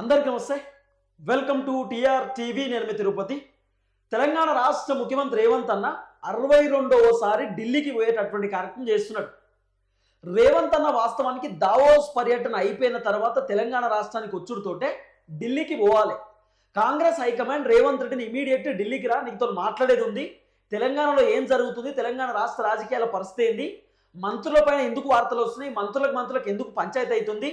అందరికీ నమస్తే. Welcome to TR TV నేను తిరుపతి. తెలంగాణ రాష్ట్ర ముఖ్యమంత్రి రేవంత్ అన్న అరవై రెండవసారి ఢిల్లీకి పోయేటటువంటి కార్యక్రమం చేస్తున్నాడు. రేవంత్ అన్న వాస్తవానికి దావోస్ పర్యటన అయిపోయిన తర్వాత తెలంగాణ రాష్ట్రానికి వచ్చుడుతోటే ఢిల్లీకి పోవాలి. కాంగ్రెస్ హైకమాండ్ రేవంత్ రెడ్డిని ఇమీడియట్ ఢిల్లీకి రా నీతో మాట్లాడేది ఉంది. తెలంగాణలో ఏం జరుగుతుంది తెలంగాణ రాష్ట్ర రాజకీయాల పరిస్థితి ఏంది? మంత్రుల పైన ఎందుకు వార్తలు వస్తున్నాయి? మంత్రులకు మంత్రులకు ఎందుకు పంచాయతీ అవుతుంది?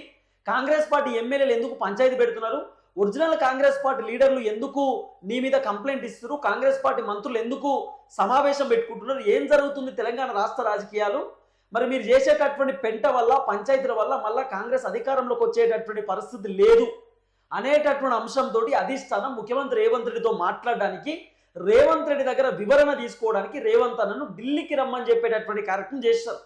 కాంగ్రెస్ పార్టీ ఎమ్మెల్యేలు ఎందుకు పంచాయతీ పెడుతున్నారు? ఒరిజినల్ కాంగ్రెస్ పార్టీ లీడర్లు ఎందుకు నీ మీద కంప్లైంట్ ఇస్తున్నారు? కాంగ్రెస్ పార్టీ మంత్రులు ఎందుకు సమావేశం పెట్టుకుంటున్నారు? ఏం జరుగుతుంది తెలంగాణ రాష్ట్ర రాజకీయాలు? మరి మీరు చేసేటటువంటి పెంట వల్ల పంచాయతీల వల్ల మళ్ళా కాంగ్రెస్ అధికారంలోకి వచ్చేటటువంటి పరిస్థితి లేదు అనేటటువంటి అంశంతో అధిష్టానం ముఖ్యమంత్రి రేవంత్ రెడ్డితో మాట్లాడడానికి రేవంత్ రెడ్డి దగ్గర వివరణ తీసుకోవడానికి రేవంత్ అన్నను ఢిల్లీకి రమ్మని చెప్పేటటువంటి కార్యక్రమం చేశారు.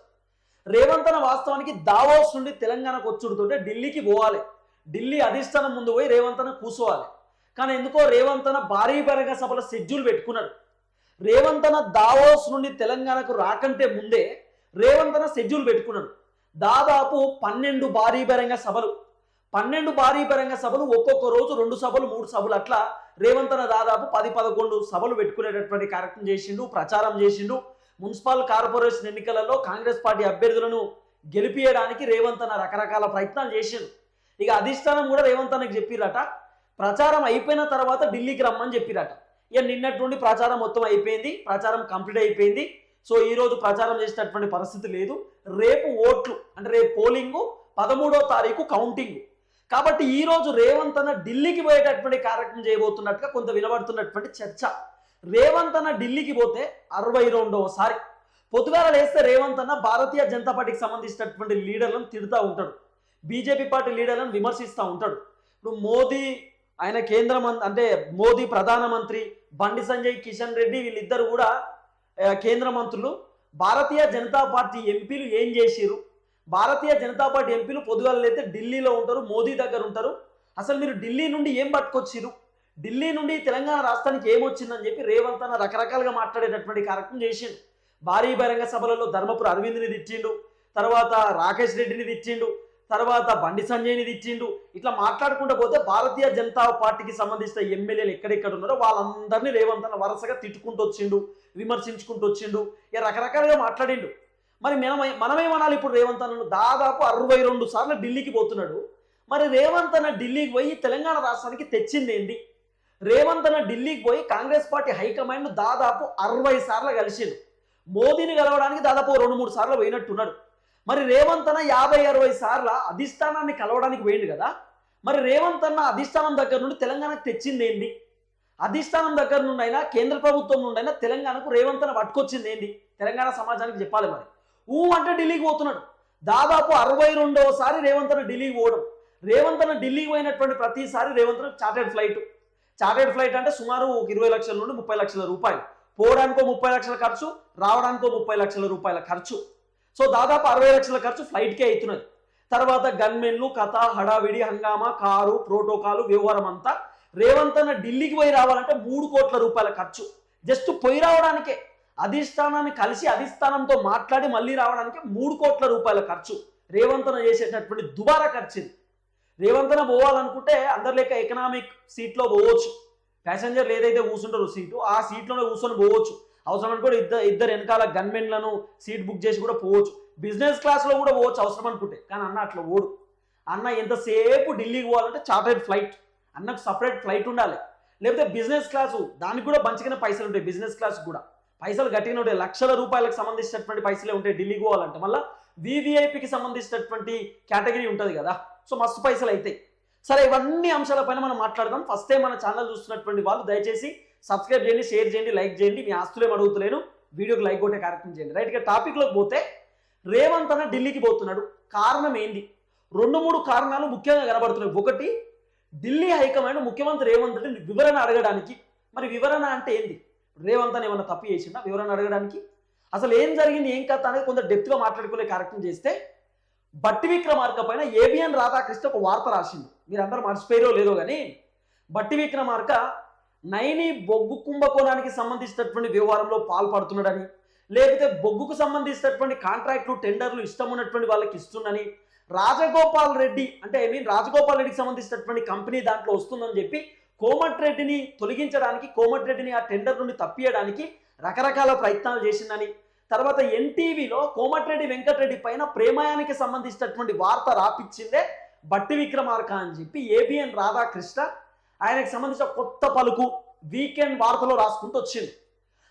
రేవంత్ అన్న వాస్తవానికి దావోస్ నుండి తెలంగాణకు వచ్చుడుతుంటే ఢిల్లీకి పోవాలి. ఢిల్లీ అధిష్టానం ముందు పోయి రేవంత్ అన్న కూర్చోవాలి కానీ ఎందుకో రేవంత్ అన్న భారీ బహిరంగ సభల షెడ్యూల్ పెట్టుకున్నాడు. రేవంత్ అన్న దావోస్ నుండి తెలంగాణకు రాకంటే ముందే రేవంత్ అన్న షెడ్యూల్ పెట్టుకున్నాడు. దాదాపు పన్నెండు భారీ బహిరంగ సభలు. పన్నెండు భారీ బహిరంగ సభలు ఒక్కొక్క రోజు రెండు సభలు మూడు సభలు అట్లా రేవంత్ అన్న దాదాపు పది పదకొండు సభలు పెట్టుకునేటటువంటి కార్యక్రమం చేసిండు ప్రచారం చేసిండు. మున్సిపల్ కార్పొరేషన్ ఎన్నికలలో కాంగ్రెస్ పార్టీ అభ్యర్థులను గెలిపియడానికి రేవంత్ అన్న రకరకాల ప్రయత్నాలు చేశారు ఇక అధిష్టానం కూడా రేవంత్ అన్నకి చెప్పిరట ప్రచారం అయిపోయిన తర్వాత ఢిల్లీకి రమ్మని చెప్పిరట ఇక నిన్నటి నుండి ప్రచారం మొత్తం అయిపోయింది ప్రచారం కంప్లీట్ అయిపోయింది. సో ఈ రోజు ప్రచారం చేసినటువంటి పరిస్థితి లేదు. రేపు ఓట్లు అంటే రేపు పోలింగు పదమూడో తారీఖు కౌంటింగ్. కాబట్టి ఈరోజు రేవంత్ అన్న ఢిల్లీకి పోయేటటువంటి కార్యక్రమం చేయబోతున్నట్టుగా కొంత వినబడుతున్నటువంటి చర్చ. రేవంత్ అన్న ఢిల్లీకి పోతే అరవై రెండవసారి పొద్దుగాల లేస్తే రేవంత్ అన్న భారతీయ జనతా పార్టీకి సంబంధించినటువంటి లీడర్లను తిడుతూ ఉంటాడు. బీజేపీ పార్టీ లీడర్లను విమర్శిస్తూ ఉంటాడు. ఇప్పుడు మోదీ ఆయన కేంద్ర అంటే మోదీ ప్రధానమంత్రి బండి సంజయ్ కిషన్ రెడ్డి వీళ్ళిద్దరు కూడా కేంద్ర మంత్రులు. భారతీయ జనతా పార్టీ ఎంపీలు ఏం చేసిరు భారతీయ జనతా పార్టీ ఎంపీలు పొద్దుగాల అయితే ఢిల్లీలో ఉంటారు మోదీ దగ్గర ఉంటారు. అసలు మీరు ఢిల్లీ నుండి ఏం పట్టుకొచ్చిరు ఢిల్లీ నుండి తెలంగాణ రాష్ట్రానికి ఏమొచ్చిందని చెప్పి రేవంత్ అన్న రకరకాలుగా మాట్లాడేటటువంటి కార్యక్రమం చేసిండు. భారీ బహిరంగ సభలలో ధర్మపుర అరవింద్ని తిట్టిండు. తర్వాత రాకేష్ రెడ్డిని తిట్టిండు. తర్వాత బండి సంజయ్ని తిట్టిండు. ఇట్లా మాట్లాడుకుంటూ పోతే భారతీయ జనతా పార్టీకి సంబంధించిన ఎమ్మెల్యేలు ఎక్కడెక్కడ ఉన్నారో వాళ్ళందరినీ రేవంత్ అన్న వరుసగా తిట్టుకుంటూ వచ్చిండు విమర్శించుకుంటూ వచ్చిండు. ఇక రకరకాలుగా మాట్లాడిండు. మరి మనం మనమేమనాలి ఇప్పుడు రేవంత్ అన్నను? దాదాపు అరవై రెండు సార్లు ఢిల్లీకి పోతున్నాడు. మరి రేవంత్ అన్న ఢిల్లీకి పోయి తెలంగాణ రాష్ట్రానికి తెచ్చింది ఏంటి రేవంత్ అన్న ఢిల్లీకి పోయి కాంగ్రెస్ పార్టీ హైకమాండ్ దాదాపు అరవై సార్లు కలిసిండు. మోదీని కలవడానికి దాదాపు రెండు మూడు సార్లు పోయినట్టున్నాడు. మరి రేవంత్ అన్న యాభై అరవై సార్ల అధిష్టానాన్ని కలవడానికి పోయిండు కదా? మరి రేవంత్ అన్న అధిష్టానం దగ్గర నుండి తెలంగాణకు తెచ్చింది అధిష్టానం దగ్గర నుండి అయినా కేంద్ర ప్రభుత్వం నుండి అయినా తెలంగాణకు రేవంత్ అన్న పట్టుకొచ్చింది ఏంది తెలంగాణ సమాజానికి చెప్పాలి మరి. ఊ అంటే ఢిల్లీకి పోతున్నాడు. దాదాపు అరవై రెండవసారి రేవంత్ అన్న ఢిల్లీకి పోవడం. రేవంత్ అన్న ఢిల్లీకి పోయినటువంటి ప్రతిసారి రేవంత్ అన్న చార్టెడ్ ఫ్లైట్ చార్టెడ్ ఫ్లైట్ అంటే సుమారు ఒక ఇరవై లక్షల నుండి ముప్పై లక్షల రూపాయలు. పోవడానికో ముప్పై లక్షల ఖర్చు రావడానికో ముప్పై లక్షల రూపాయల ఖర్చు. సో దాదాపు అరవై లక్షల ఖర్చు ఫ్లైట్కే అవుతున్నది. తర్వాత గన్మెన్లు కథ హడావిడి హంగామా కారు ప్రోటోకాల్ వ్యవహారం అంతా రేవంత్ అన్న ఢిల్లీకి పోయి రావాలంటే మూడు కోట్ల రూపాయల ఖర్చు. జస్ట్ పోయి రావడానికే. అధిష్టానాన్ని కలిసి అధిష్టానంతో మాట్లాడి మళ్ళీ రావడానికి మూడు కోట్ల రూపాయల ఖర్చు. రేవంత్ అన్న చేసేటటువంటి దుబారా ఖర్చు రేవంతన పోవాలనుకుంటే అందరి లెక్క ఎకనామిక్ సీట్లో పోవచ్చు. ప్యాసింజర్లు ఏదైతే కూర్చుంటారో సీటు ఆ సీట్లోనే కూర్చొని పోవచ్చు. అవసరం అనుకుంటే ఇద్దరు ఇద్దరు వెనకాల గన్మెన్లను సీట్ బుక్ చేసి కూడా పోవచ్చు. బిజినెస్ క్లాస్లో కూడా పోవచ్చు అవసరం అనుకుంటే. కానీ అన్న అట్లా ఓడు అన్న ఎంతసేపు ఢిల్లీకి పోవాలంటే చార్టర్డ్ ఫ్లైట్ అన్నకు సపరేట్ ఫ్లైట్ ఉండాలి. లేకపోతే బిజినెస్ క్లాసు దానికి కూడా మంచిగానే పైసలు ఉంటాయి బిజినెస్ క్లాస్ కూడా. పైసలు గట్టిగా ఉంటాయి. లక్షల రూపాయలకు సంబంధించినటువంటి పైసలే ఉంటాయి ఢిల్లీకి పోవాలంటే. మళ్ళీ వివిఐపికి సంబంధించినటువంటి కేటగిరీ ఉంటుంది కదా. సో మస్తు పైసలు అవుతాయి సరే ఇవన్నీ అంశాలపైన మనం మాట్లాడదాం. ఫస్ట్ టైం మన ఛానల్ చూస్తున్నటువంటి వాళ్ళు దయచేసి సబ్స్క్రైబ్ చేయండి షేర్ చేయండి లైక్ చేయండి. మీ ఆస్తులేం అడుగుతలేను వీడియోకి లైక్ కొట్టే కార్యక్రమం చేయండి. రైట్గా టాపిక్లోకి పోతే రేవంత్ అన్న ఢిల్లీకి పోతున్నాడు. కారణం ఏంది? రెండు మూడు కారణాలు ముఖ్యంగా కనబడుతున్నాయి. ఒకటి ఢిల్లీ హైకమాండ్ ముఖ్యమంత్రి రేవంత్ రెడ్డి వివరణ అడగడానికి. మరి వివరణ అంటే ఏంది? రేవంత్ అని ఏమన్నా తప్పు చేసిందా వివరణ అడగడానికి. అసలు ఏం జరిగింది? ఏం కథ అనేది కొంత డెప్త్గా మాట్లాడుకునే కార్యక్రమం చేస్తే బట్టి విక్రమార్క పైన ఏబిఎన్ రాధాకృష్ణ ఒక వార్త రాసింది. మీరందరూ మర్చిపోయారో లేదో కానీ బట్టి విక్రమార్క నైని బొగ్గు కుంభకోణానికి సంబంధించినటువంటి వ్యవహారంలో పాల్పడుతున్నాడని లేకపోతే బొగ్గుకు సంబంధించినటువంటి కాంట్రాక్టులు టెండర్లు ఇష్టం ఉన్నటువంటి వాళ్ళకి ఇస్తుందని రాజగోపాల్ రెడ్డి అంటే ఐ మీన్ రాజగోపాల్ రెడ్డికి సంబంధించినటువంటి కంపెనీ దాంట్లో వస్తుందని చెప్పి కోమటిరెడ్డిని తొలగించడానికి కోమటిరెడ్డిని ఆ టెండర్ నుండి తప్పియడానికి రకరకాల ప్రయత్నాలు చేసిందని తర్వాత ఎన్టీవీలో కోమటిరెడ్డి వెంకటరెడ్డి పైన ప్రేమాయానికి సంబంధించినటువంటి వార్త రాపిచ్చిందే బట్టి విక్రమార్క అని చెప్పి ఏబిఎన్ రాధాకృష్ణ ఆయనకు సంబంధించిన కొత్త పలుకు వీకెండ్ వార్తలో రాసుకుంటూ వచ్చింది.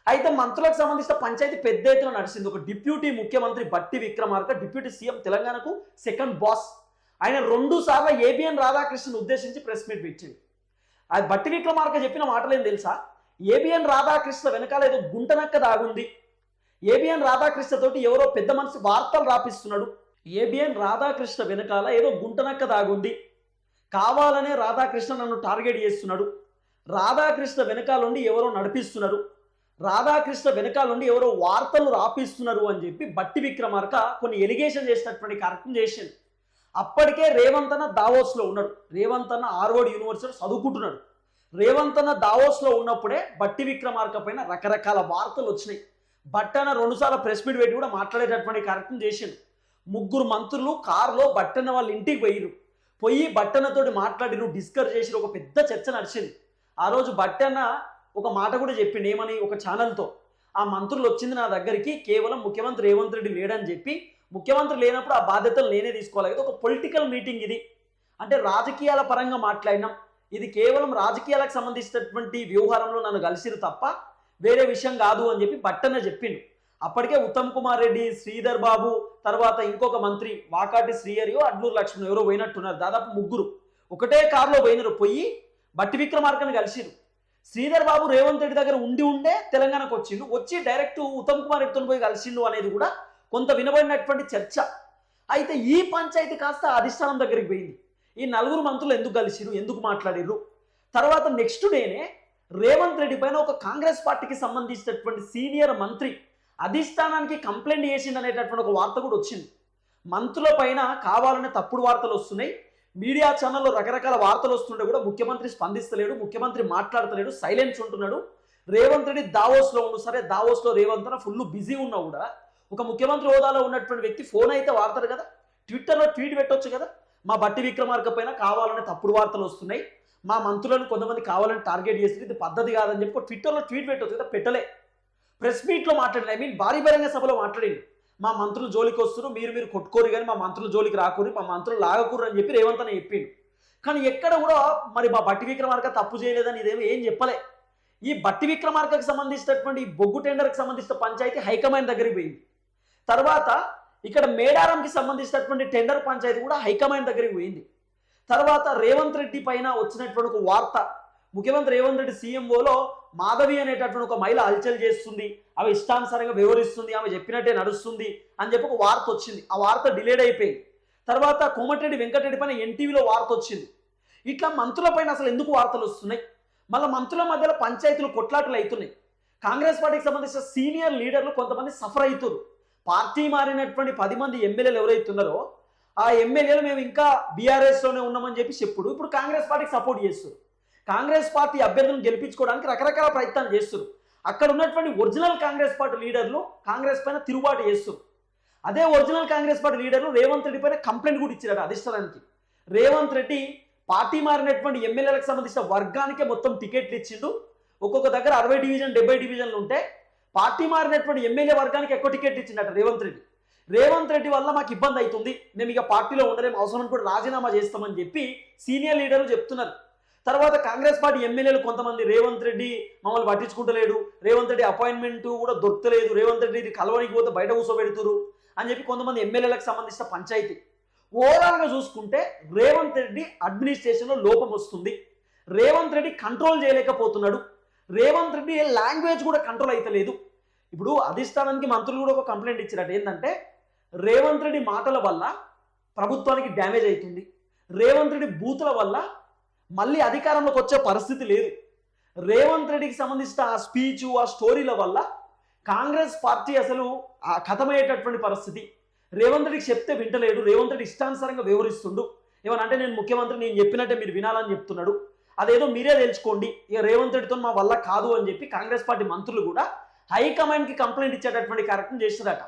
అయితే మంత్రులకు సంబంధించిన పంచాయతీ పెద్ద ఎత్తున నడిచింది. ఒక డిప్యూటీ ముఖ్యమంత్రి బట్టి విక్రమార్క డిప్యూటీ సీఎం తెలంగాణకు సెకండ్ బాస్. ఆయన రెండు సార్లు ఏబిఎన్ రాధాకృష్ణను ఉద్దేశించి ప్రెస్ మీట్ పెట్టింది అది బట్టి విక్రమార్క చెప్పిన మాటలు ఏం తెలుసా? ఏబిఎన్ రాధాకృష్ణ వెనకాల ఏదో గుంటనక్క దాగుంది. ఏబిఎన్ రాధాకృష్ణ తోటి ఎవరో పెద్ద మనిషి వార్తలు రాపిస్తున్నాడు. ఏబిఎన్ రాధాకృష్ణ వెనకాల ఏదో గుంటనక్క దాగుంది. కావాలనే రాధాకృష్ణ నన్ను టార్గెట్ చేస్తున్నాడు. రాధాకృష్ణ వెనకాల నుండి ఎవరో నడిపిస్తున్నారు. రాధాకృష్ణ వెనకాలండి ఎవరో వార్తలు రాపిస్తున్నారు అని చెప్పి బట్టి విక్రమార్క కొన్ని ఎలిగేషన్ చేసినటువంటి కార్యక్రమం చేసింది. అప్పటికే రేవంత్ అన్న దావోస్లో ఉన్నాడు. రేవంత్ అన్న ఆర్వర్డ్ యూనివర్సిటీ చదువుకుంటున్నాడు. రేవంత్ అన్న దావోస్లో ఉన్నప్పుడే బట్టి విక్రమార్క పైన రకరకాల వార్తలు వచ్చినాయి. బట్టన రెండుసార్లు ప్రెస్ మీట్ పెట్టి కూడా మాట్లాడేటటువంటి కార్యక్రమం చేసిండు. ముగ్గురు మంత్రులు కారులో బట్టన వాళ్ళ ఇంటికి పోయిరు పోయి బట్టనతోటి మాట్లాడిరు డిస్కస్ చేసిరు ఒక పెద్ద చర్చ నడిచింది. ఆ రోజు బట్టన ఒక మాట కూడా చెప్పిండు ఏమని ఒక ఛానల్తో. ఆ మంత్రులు వచ్చింది నా దగ్గరికి కేవలం ముఖ్యమంత్రి రేవంత్ రెడ్డి లేడని చెప్పి ముఖ్యమంత్రి లేనప్పుడు ఆ బాధ్యతలు నేనే తీసుకోవాలి. ఒక పొలిటికల్ మీటింగ్ ఇది. అంటే రాజకీయాల పరంగా మాట్లాడినాం. ఇది కేవలం రాజకీయాలకు సంబంధించినటువంటి వ్యవహారంలో నన్ను కలిసిరు తప్ప వేరే విషయం కాదు అని చెప్పి బట్టన్న చెప్పిండు. అప్పటికే ఉత్తమ్ కుమార్ రెడ్డి శ్రీధర్ బాబు తర్వాత ఇంకొక మంత్రి వాకాటి శ్రీహరియో అడ్లూరు లక్ష్మణ్ ఎవరో పోయినట్టున్నారు. దాదాపు ముగ్గురు. ఒకటే కారులో పోయినారు. పోయి బట్టి విక్రమార్కని కలిసిరు. శ్రీధర్ బాబు రేవంత్ రెడ్డి దగ్గర ఉండి ఉండే తెలంగాణకు వచ్చిండు. వచ్చి డైరెక్ట్ ఉత్తమ్ కుమార్ రెడ్డితో పోయి కలిసిండు అనేది కూడా కొంత వినబడినటువంటి చర్చ. అయితే ఈ పంచాయతీ కాస్త అధిష్టానం దగ్గరికి పోయింది. ఈ నలుగురు మంత్రులు ఎందుకు కలిసిరు? ఎందుకు మాట్లాడిర్రు? తర్వాత నెక్స్ట్ డేనే రేవంత్ రెడ్డి పైన ఒక కాంగ్రెస్ పార్టీకి సంబంధించినటువంటి సీనియర్ మంత్రి అధిష్టానానికి కంప్లైంట్ చేసిండు అనేటటువంటి ఒక వార్త కూడా వచ్చింది. మంత్రుల పైన కావాలనే తప్పుడు వార్తలు వస్తున్నాయి. మీడియా ఛానల్లో రకరకాల వార్తలు వస్తుంటే కూడా ముఖ్యమంత్రి స్పందిస్తలేడు ముఖ్యమంత్రి మాట్లాడతలేడు సైలెన్స్ ఉంటున్నాడు. రేవంత్ రెడ్డి దావోస్లో ఉండు సరే దావోస్లో రేవంత్ అన్న ఫుల్ బిజీ ఉన్నా కూడా ఒక ముఖ్యమంత్రి హోదాలో ఉన్నటువంటి వ్యక్తి ఫోన్ అయితే వాడతారు కదా? ట్విట్టర్లో ట్వీట్ పెట్టొచ్చు కదా? మా బట్టి విక్రమార్క పైన కావాలనే తప్పుడు వార్తలు వస్తున్నాయి. మా మంత్రులను కొంతమంది కావాలని టార్గెట్ చేసి ఇది పద్ధతి కాదని చెప్పి ట్విట్టర్లో ట్వీట్ పెట్టవచ్చు కదా పెట్టలే. ప్రెస్ మీట్లో మాట్లాడింది ఐ మీన్ భారీ బహిరంగ సభలో మాట్లాడింది మా మంత్రులు జోలికి వస్తున్నారు మీరు మీరు కొట్టుకోరు కానీ మా మంత్రులు జోలికి రాకూరి మా మంత్రులు లాగకూరు అని చెప్పి రేవంత్ అని చెప్పిండు. కానీ ఎక్కడ కూడా మరి మా బట్టి విక్రమార్క తప్పు చేయలేదని ఇదేమో ఏం చెప్పలే. ఈ బట్టి విక్రమార్కకు సంబంధించినటువంటి ఈ బొగ్గు టెండర్కి సంబంధించిన పంచాయతీ హైకమాండ్ దగ్గరికి పోయింది. తర్వాత ఇక్కడ మేడారంకి సంబంధించినటువంటి టెండర్ పంచాయతీ కూడా హైకమాండ్ దగ్గరికి పోయింది. తర్వాత రేవంత్ రెడ్డి పైన వచ్చినటువంటి ఒక వార్త. ముఖ్యమంత్రి రేవంత్ రెడ్డి సీఎంఓలో మాధవి అనేటటువంటి ఒక మహిళ హల్చల్ చేస్తుంది. ఆమె ఇష్టానుసారంగా వివరిస్తుంది ఆమె చెప్పినట్టే నడుస్తుంది అని చెప్పి ఒక వార్త వచ్చింది. ఆ వార్త డిలేడ్ అయిపోయింది. తర్వాత కోమటిరెడ్డి వెంకటరెడ్డి పైన ఎన్టీవీలో వార్త వచ్చింది. ఇట్లా మంత్రుల పైన అసలు ఎందుకు వార్తలు వస్తున్నాయి? మళ్ళీ మంత్రుల మధ్యలో పంచాయతీలు కొట్లాటలు అవుతున్నాయి. కాంగ్రెస్ పార్టీకి సంబంధించిన సీనియర్ లీడర్లు కొంతమంది సఫర్ అవుతున్నారు. పార్టీ మారినటువంటి పది మంది ఎమ్మెల్యేలు ఎవరైతున్నారో ఆ ఎమ్మెల్యేలు మేము ఇంకా బీఆర్ఎస్లోనే ఉన్నామని చెప్పి చెప్పుడు. ఇప్పుడు కాంగ్రెస్ పార్టీకి సపోర్ట్ చేస్తారు కాంగ్రెస్ పార్టీ అభ్యర్థులను గెలిపించుకోవడానికి రకరకాల ప్రయత్నాలు చేస్తారు అక్కడ ఉన్నటువంటి ఒరిజినల్ కాంగ్రెస్ పార్టీ లీడర్లు కాంగ్రెస్ పైన తిరుగుబాటు చేస్తారు అదే ఒరిజినల్ కాంగ్రెస్ పార్టీ లీడర్లు రేవంత్ రెడ్డి పైన కంప్లైంట్ కూడా ఇచ్చారు అధిష్టానానికి. రేవంత్ రెడ్డి పార్టీ మారినటువంటి ఎమ్మెల్యేలకు సంబంధించిన వర్గానికే మొత్తం టికెట్లు ఇచ్చిండు. ఒక్కొక్క దగ్గర అరవై డివిజన్ డెబ్బై డివిజన్లు ఉంటే పార్టీ మారినటువంటి ఎమ్మెల్యే వర్గానికి ఎక్కువ టికెట్ ఇచ్చిండట రేవంత్ రెడ్డి. రేవంత్ రెడ్డి వల్ల మాకు ఇబ్బంది అవుతుంది. మేము ఇక పార్టీలో ఉండలేము అవసరం కూడా రాజీనామా చేస్తామని చెప్పి సీనియర్ లీడర్లు చెప్తున్నారు. తర్వాత కాంగ్రెస్ పార్టీ ఎమ్మెల్యేలు కొంతమంది రేవంత్ రెడ్డి మమ్మల్ని పట్టించుకుంటలేడు. రేవంత్ రెడ్డి అపాయింట్మెంట్ కూడా దొరకలేదు. రేవంత్ రెడ్డి ఇది కలవనికి పోతే బయట కూర్చోబెడుతురు అని చెప్పి కొంతమంది ఎమ్మెల్యేలకు సంబంధించిన పంచాయతీ. ఓవరాల్గా చూసుకుంటే రేవంత్ రెడ్డి అడ్మినిస్ట్రేషన్లో లోపం వస్తుంది. రేవంత్ రెడ్డి కంట్రోల్ చేయలేకపోతున్నాడు. రేవంత్ రెడ్డి లాంగ్వేజ్ కూడా కంట్రోల్ అవుతలేదు ఇప్పుడు అధిష్టానానికి మంత్రులు కూడా ఒక కంప్లైంట్ ఇచ్చారట. ఏంటంటే రేవంత్ రెడ్డి మాటల వల్ల ప్రభుత్వానికి డ్యామేజ్ అవుతుంది రేవంత్ రెడ్డి బూతుల వల్ల మళ్ళీ అధికారంలోకి వచ్చే పరిస్థితి లేదు. రేవంత్ రెడ్డికి సంబంధించిన ఆ స్పీచ్ ఆ స్టోరీల వల్ల కాంగ్రెస్ పార్టీ అసలు ఆ కథమయ్యేటటువంటి పరిస్థితి. రేవంత్ రెడ్డికి చెప్తే వింటలేడు. రేవంత్ రెడ్డి ఇష్టానుసారంగా వివరిస్తుండు ఏమనంటే నేను ముఖ్యమంత్రి నేను చెప్పినట్టే మీరు వినాలని చెప్తున్నాడు. అదేదో మీరే తెలుసుకోండి. ఇక రేవంత్ రెడ్డితో మా వల్ల కాదు అని చెప్పి కాంగ్రెస్ పార్టీ మంత్రులు కూడా హైకమాండ్కి కంప్లైంట్ ఇచ్చేటటువంటి కార్యక్రమం చేస్తుందట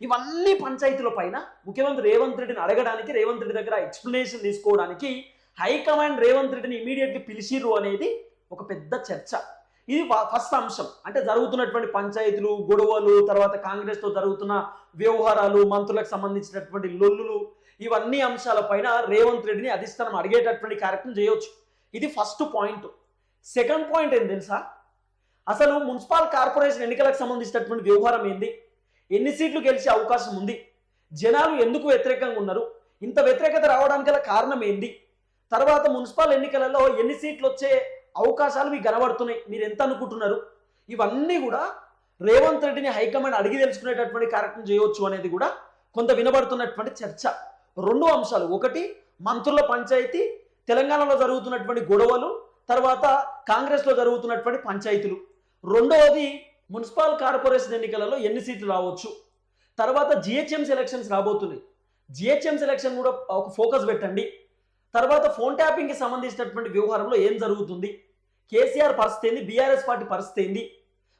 ఇవన్నీ పంచాయతీల పైన ముఖ్యమంత్రి రేవంత్ రెడ్డిని అడగడానికి రేవంత్ రెడ్డి దగ్గర ఎక్స్ప్లెనేషన్ తీసుకోవడానికి హైకమాండ్ రేవంత్ రెడ్డిని ఇమీడియట్లీ పిలిచిర్రు అనేది ఒక పెద్ద చర్చ. ఇది ఫస్ట్ అంశం. అంటే జరుగుతున్నటువంటి పంచాయతీలు గొడవలు తర్వాత కాంగ్రెస్తో జరుగుతున్న వ్యవహారాలు మంత్రులకు సంబంధించినటువంటి లొల్లులు ఇవన్నీ అంశాలపైన రేవంత్ రెడ్డిని అధిష్టానం అడిగేటటువంటి కార్యక్రమం చేయవచ్చు ఇది ఫస్ట్ పాయింట్ సెకండ్ పాయింట్ ఏం తెలుసా? అసలు మున్సిపల్ కార్పొరేషన్ ఎన్నికలకు సంబంధించినటువంటి వ్యవహారం ఏంది? ఎన్ని సీట్లు గెలిచే అవకాశం ఉంది? జనాలు ఎందుకు వ్యతిరేకంగా ఉన్నారు? ఇంత వ్యతిరేకత రావడానికి గల కారణం ఏంది? తర్వాత మున్సిపల్ ఎన్నికలలో ఎన్ని సీట్లు వచ్చే అవకాశాలు మీకు కనబడుతున్నాయి? మీరు ఎంత అనుకుంటున్నారు? ఇవన్నీ కూడా రేవంత్ రెడ్డిని హైకమాండ్ అడిగి తెలుసుకునేటటువంటి కార్యక్రమం చేయవచ్చు అనేది కూడా కొంత వినబడుతున్నటువంటి చర్చ. రెండు అంశాలు. ఒకటి మంత్రుల పంచాయతీ తెలంగాణలో జరుగుతున్నటువంటి గొడవలు తర్వాత కాంగ్రెస్లో జరుగుతున్నటువంటి పంచాయతీలు. రెండవది మున్సిపల్ కార్పొరేషన్ ఎన్నికలలో ఎన్ని సీట్లు రావచ్చు? తర్వాత జిహెచ్ఎంసీ ఎలక్షన్స్ రాబోతున్నాయి. జిహెచ్ఎంసీ ఎలక్షన్ కూడా ఒక ఫోకస్ పెట్టండి. తర్వాత ఫోన్ ట్యాపింగ్కి సంబంధించినటువంటి వ్యవహారంలో ఏం జరుగుతుంది? కేసీఆర్ పరిస్థితి ఏంది? బీఆర్ఎస్ పార్టీ పరిస్థితి ఏంది?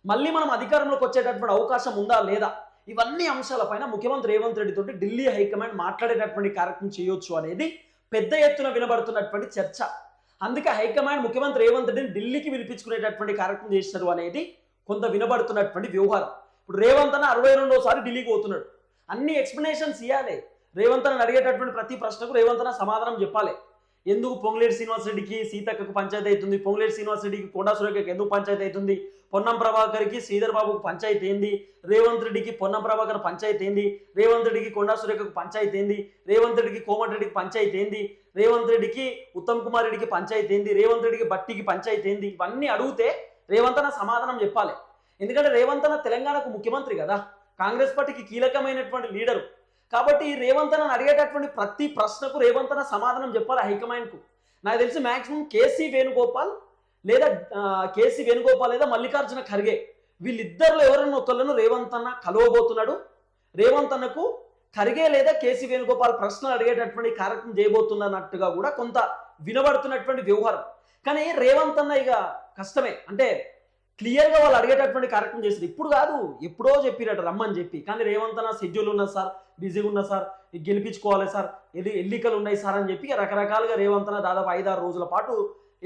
మళ్ళీ మనం అధికారంలోకి వచ్చేటటువంటి అవకాశం ఉందా లేదా? ఇవన్నీ అంశాలపైన ముఖ్యమంత్రి రేవంత్ రెడ్డితో ఢిల్లీ హైకమాండ్ మాట్లాడేటటువంటి కార్యక్రమం చేయొచ్చు అనేది పెద్ద ఎత్తున వినబడుతున్నటువంటి చర్చ. అందుకే హైకమాండ్ ముఖ్యమంత్రి రేవంత్ రెడ్డిని ఢిల్లీకి పిలిపించుకునేటటువంటి కార్యక్రమం చేస్తారు అనేది కొంత వినబడుతున్నటువంటి వ్యవహారం. ఇప్పుడు రేవంత్ అన్న అరవై రెండోసారి ఢిల్లీకి పోతున్నాడు. అన్ని ఎక్స్ప్లెనేషన్స్ ఇవ్వాలి రేవంత్ అన్న అడిగేటటువంటి ప్రతి ప్రశ్నకు రేవంత్ అన్న సమాధానం చెప్పాలి. ఎందుకు పొంగులేటి శ్రీనివాస్ రెడ్డికి సీతక్కకు పంచాయతీ అవుతుంది? పొంగులేటి శ్రీనివాస్ రెడ్డికి కొండా సురేఖకి ఎందుకు పంచాయతీ అవుతుంది? పొన్నం ప్రభాకర్కి శ్రీధర్ బాబుకు పంచాయతీ ఏంది? రేవంత్ రెడ్డికి పొన్నం ప్రభాకర్ పంచాయతీ ఏంది? రేవంత్ రెడ్డికి కొండా సురేఖకు పంచాయతీ ఏంది? రేవంత్ రెడ్డికి కోమటిరెడ్డికి పంచాయతీ ఏంది? రేవంత్ రెడ్డికి ఉత్తమ్ కుమార్ రెడ్డికి పంచాయతీ ఏంది? రేవంత్ రెడ్డికి బట్టికి పంచాయతీ ఏంది? ఇవన్నీ అడిగితే రేవంత్ అన్న సమాధానం చెప్పాలి. ఎందుకంటే రేవంత్ అన్న తెలంగాణకు ముఖ్యమంత్రి కదా. కాంగ్రెస్ పార్టీకి కీలకమైనటువంటి లీడరు. కాబట్టి రేవంత్ అన్న అడిగేటటువంటి ప్రతి ప్రశ్నకు రేవంత్ అన్న సమాధానం చెప్పాలి హైకమాండ్కు. నాకు తెలిసి మాక్సిమం కేసీ వేణుగోపాల్ లేదా కేసీ వేణుగోపాల్ లేదా మల్లికార్జున ఖర్గే వీళ్ళిద్దరిలో ఎవరైనా ఒకళ్ళను రేవంత్ అన్న కలవబోతున్నాడు. రేవంత్ అన్నకు ఖర్గే లేదా కేసీ వేణుగోపాల్ ప్రశ్నలు అడిగేటటువంటి కార్యక్రమం చేయబోతున్నట్టుగా కూడా కొంత వినబడుతున్నటువంటి వ్యవహారం. కానీ రేవంత్ అన్న ఇక కష్టమే. అంటే క్లియర్గా వాళ్ళు అడిగేటటువంటి కార్యక్రమం చేశారు ఇప్పుడు కాదు ఎప్పుడో చెప్పిరట రమ్మని చెప్పి. కానీ రేవంత్ అన్న షెడ్యూల్ ఉన్నది సార్ బిజీగా ఉన్నా సార్ గెలిపించుకోవాలి సార్ ఎది ఎన్నికలు ఉన్నాయి సార్ అని చెప్పి రకరకాలుగా రేవంత్ అన్న దాదాపు ఐదారు రోజుల పాటు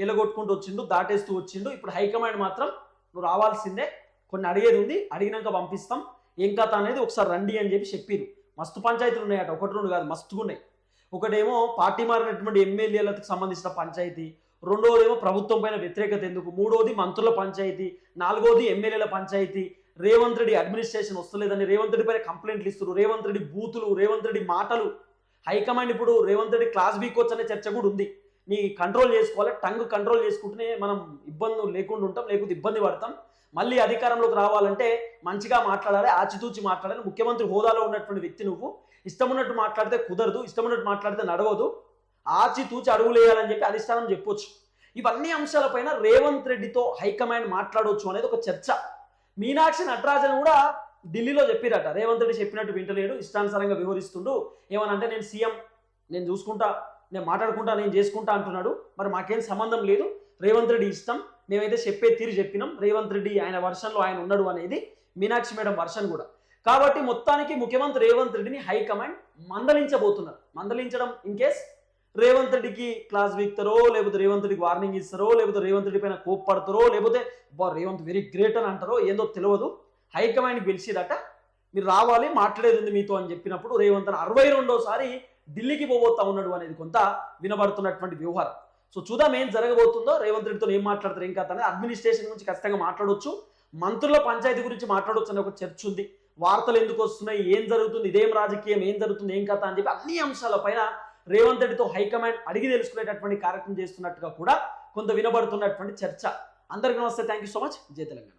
ఎలగొట్టుకుంటూ వచ్చిండు దాటేస్తూ వచ్చిండు. ఇప్పుడు హైకమాండ్ మాత్రం నువ్వు రావాల్సిందే. కొన్ని అడిగేది ఉంది అడిగినాక పంపిస్తాం. ఏం కథ అనేది ఒకసారి రండి అని చెప్పి చెప్పిరు. మస్తు పంచాయతీలు ఉన్నాయట. ఒకటి రెండు కాదు మస్తుగా ఉన్నాయి ఒకటేమో పార్టీ మారినటువంటి ఎమ్మెల్యేలకు సంబంధించిన పంచాయతీ రెండవదేమో ప్రభుత్వం పైన వ్యతిరేకత ఎందుకు? మూడోది మంత్రుల పంచాయతీ నాలుగోది ఎమ్మెల్యేల పంచాయతీ. రేవంత్ రెడ్డి అడ్మినిస్ట్రేషన్ వస్తలేదని రేవంత్ రెడ్డి పైన కంప్లైంట్లు ఇస్తున్నారు. రేవంత్ రెడ్డి బూతులు రేవంత్ రెడ్డి మాటలు. హైకమాండ్ ఇప్పుడు రేవంత్ రెడ్డి క్లాస్ బీకోవచ్చు అనే చర్చ కూడా ఉంది. నీ కంట్రోల్ చేసుకోవాలి టంగ్ కంట్రోల్ చేసుకుంటేనే మనం ఇబ్బంది లేకుండా ఉంటాం లేకపోతే ఇబ్బంది పడతాం. మళ్ళీ అధికారంలోకి రావాలంటే మంచిగా మాట్లాడాలి ఆచితూచి మాట్లాడాలి. ముఖ్యమంత్రి హోదాలో ఉన్నటువంటి వ్యక్తి నువ్వు. ఇష్టం ఉన్నట్టు మాట్లాడితే కుదరదు ఇష్టం ఉన్నట్టు మాట్లాడితే నడవదు. ఆచితూచి అడుగులేయాలని చెప్పి అధిష్టానం చెప్పొచ్చు. ఇవన్నీ అంశాలపైన రేవంత్ రెడ్డితో హైకమాండ్ మాట్లాడవచ్చు అనేది ఒక చర్చ. మీనాక్షి నటరాజన్ కూడా ఢిల్లీలో చెప్పిరట. రేవంత్ రెడ్డి చెప్పినట్టు వింటలేడు ఇష్టానుసారంగా వివరిస్తుండు. ఏమనంటే నేను సీఎం నేను చూసుకుంటా నేను మాట్లాడుకుంటా నేను చేసుకుంటా అంటున్నాడు. మరి మాకేం సంబంధం లేదు. రేవంత్ రెడ్డి ఇష్టం. మేమైతే చెప్పే తీరు చెప్పినాం. రేవంత్ రెడ్డి ఆయన వర్షన్లో ఆయన ఉన్నాడు అనేది మీనాక్షి మేడం వర్షన్ కూడా. కాబట్టి మొత్తానికి ముఖ్యమంత్రి రేవంత్ రెడ్డిని హైకమాండ్ మందలించబోతున్నారు. మందలించడం ఇన్ కేస్ రేవంత్ రెడ్డికి క్లాస్ వీక్తారో లేకపోతే రేవంత్ రెడ్డికి వార్నింగ్ ఇస్తారో లేకపోతే రేవంత్ రెడ్డి పైన కోప్పడతారో లేకపోతే బా రేవంత్ వెరీ గ్రేట్ అని అంటారో ఏందో తెలియదు హైకమాండ్కి పిలిచిదట మీరు రావాలి మాట్లాడేది ఉంది మీతో అని చెప్పినప్పుడు రేవంత్ అరవై రెండోసారి ఢిల్లీకి పోబోతా ఉన్నాడు అనేది కొంత వినబడుతున్నటువంటి వ్యవహారం. సో చూద్దాం ఏం జరగబోతుందో రేవంత్ రెడ్డితో ఏం మాట్లాడతారు ఏం కాదు అడ్మినిస్ట్రేషన్ గురించి ఖచ్చితంగా మాట్లాడొచ్చు. మంత్రుల పంచాయతీ గురించి మాట్లాడొచ్చు అనే ఒక చర్చ ఉంది. వార్తలు ఎందుకు వస్తున్నాయి ఏం జరుగుతుంది ఇదేం రాజకీయం ఏం జరుగుతుంది ఏం కథ అని చెప్పి అన్ని అంశాలపైన రేవంత్ రెడ్డితో హైకమాండ్ అడిగి తెలుసుకునేటటువంటి కార్యక్రమం చేస్తున్నట్టుగా కూడా కొంత వినబడుతున్నటువంటి చర్చ. అందరికీ నమస్తే. థ్యాంక్ యూ సో మచ్ జయ తెలంగాణ.